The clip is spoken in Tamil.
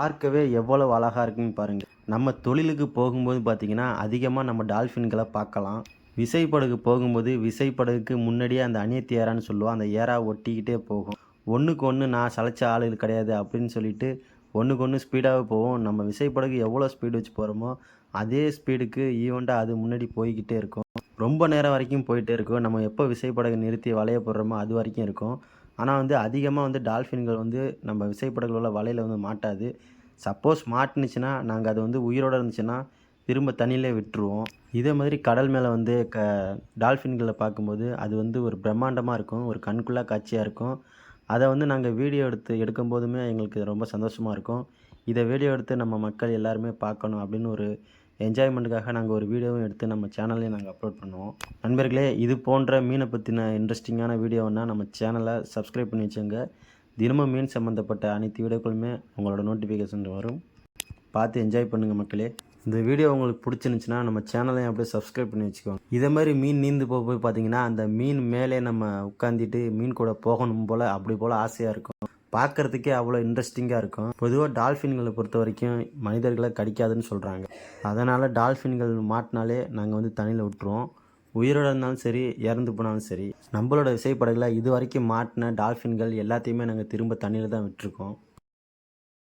பார்க்கவே எவ்வளவு அழகாக இருக்குன்னு பாருங்கள் நம்ம தொழிலுக்கு போகும்போது பார்த்திங்கன்னா அதிகமாக நம்ம டால்ஃபின்களை பார்க்கலாம். விசைப்படகு போகும்போது விசைப்படகுக்கு முன்னாடியே அந்த அணியத்தி ஏரான்னு சொல்லுவோம். அந்த ஏரா ஒட்டிக்கிட்டே போகும். ஒன்றுக்கு ஒன்று நான் சளைச்ச ஆளுகள் கிடையாது அப்படின்னு சொல்லிட்டு ஒன்றுக்கு ஒன்று ஸ்பீடாகவே போவோம். நம்ம விசைப்படகு எவ்வளோ ஸ்பீடு வச்சு போகிறோமோ அதே ஸ்பீடுக்கு ஈவெண்ட்டாக அது முன்னாடி போய்கிட்டே இருக்கும். ரொம்ப நேரம் வரைக்கும் போயிட்டே இருக்கும். நம்ம எப்போ விசைப்படகு நிறுத்தி வளைய போடுறோமோ அது வரைக்கும் இருக்கும். ஆனால் வந்து அதிகமாக வந்து டால்ஃபின்கள் வந்து நம்ம விசைப்படகுல உள்ள வலையில் வந்து மாட்டாது. சப்போஸ் மாட்டுனுச்சுன்னா நாங்கள் அது வந்து உயிரோடு இருந்துச்சுன்னா திரும்ப தண்ணியிலே விட்டுருவோம். இதே மாதிரி கடல் மேலே வந்து க டால்ஃபின்களை பார்க்கும்போது அது வந்து ஒரு பிரம்மாண்டமாக இருக்கும் ஒரு கண்குள்ளா காட்சியாக இருக்கும். அதை வந்து நாங்கள் வீடியோ எடுத்து எடுக்கும் போதுமே எங்களுக்கு ரொம்ப சந்தோஷமாக இருக்கும். இதை வீடியோ எடுத்து நம்ம மக்கள் எல்லாருமே பார்க்கணும் அப்படின்னு ஒரு என்ஜாய்மெண்ட்டுக்காக நாங்கள் ஒரு வீடியோவும் எடுத்து நம்ம சேனல்லையும் நாங்கள் அப்லோட் பண்ணுவோம். நண்பர்களே இது போன்ற மீனை பற்றின இன்ட்ரெஸ்டிங்கான வீடியோன்னா நம்ம சேனலை சப்ஸ்கிரைப் பண்ணி வச்சுங்க தினமும் மீன் சம்மந்தப்பட்ட அனைத்து வீடியோக்களுமே உங்களோட நோட்டிஃபிகேஷன் வரும். பார்த்து என்ஜாய் பண்ணுங்கள் மக்களே. இந்த வீடியோ உங்களுக்கு பிடிச்சிருந்துச்சுன்னா நம்ம சேனலையும் அப்படியே சப்ஸ்கிரைப் பண்ணி வச்சுக்கோங்க. இதே மாதிரி மீன் நீந்து போக போய் பார்த்தீங்கன்னா அந்த மீன் மேலே நம்ம உட்காந்துட்டு மீன் கூட போகணும் போல் அப்படி போல் ஆசையாக இருக்கும். பார்க்குறதுக்கே அவ்வளோ இன்ட்ரெஸ்டிங்காக இருக்கும். பொதுவாக டால்ஃபின்களை பொறுத்த வரைக்கும் மனிதர்களை கடிக்காதுன்னு சொல்கிறாங்க அதனால் டால்ஃபின்கள் மாட்டினாலே நாங்கள் வந்து தண்ணியில் விட்டுருவோம். உயிரோட இருந்தாலும் சரி இறந்து போனாலும் சரி நம்மளோட விசைப்படகுல இது வரைக்கும் மாட்டின டால்ஃபின்கள் எல்லாத்தையுமே நாங்கள் திரும்ப தண்ணியில் தான் விட்டுருக்கோம்.